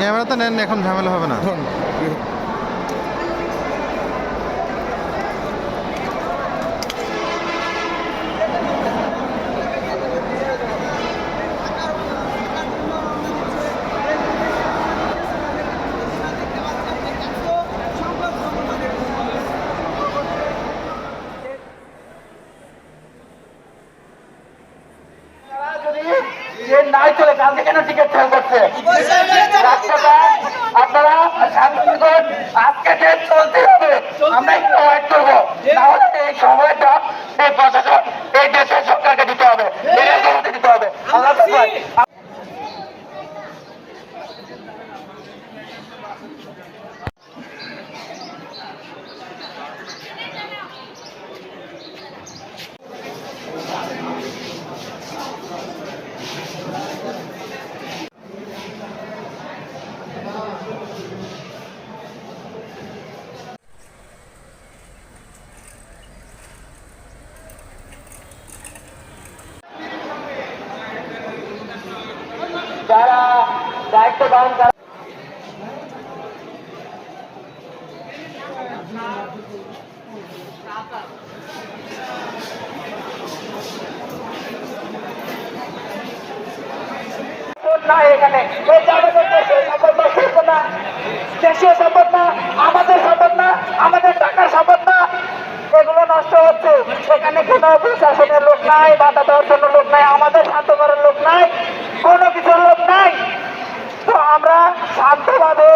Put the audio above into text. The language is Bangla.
ক্যামেরাতে নেন এখন ঝামেলা হবে না। ট্রেন নাই চলে কালকে কেন টিকিট ফেল করছে? আপনারা সাংবাদিকগণ আজকে ট্রেন চলতে হবে। আমরা একটু ওয়েট করব। নাহলে এই সময়টা, এই প্রশাসন, এই দেশের সরকারকে দিতে হবে। দিতে হবে। আল্লাহ যারা দায়িত্ব পালন তারা না এখানে হচ্ছে। নাই দেওয়ার নাই, আমাদের শান্ত লোক নাই, কোনো কিছুর লোক নাই। তো আমরা শান্তভাবে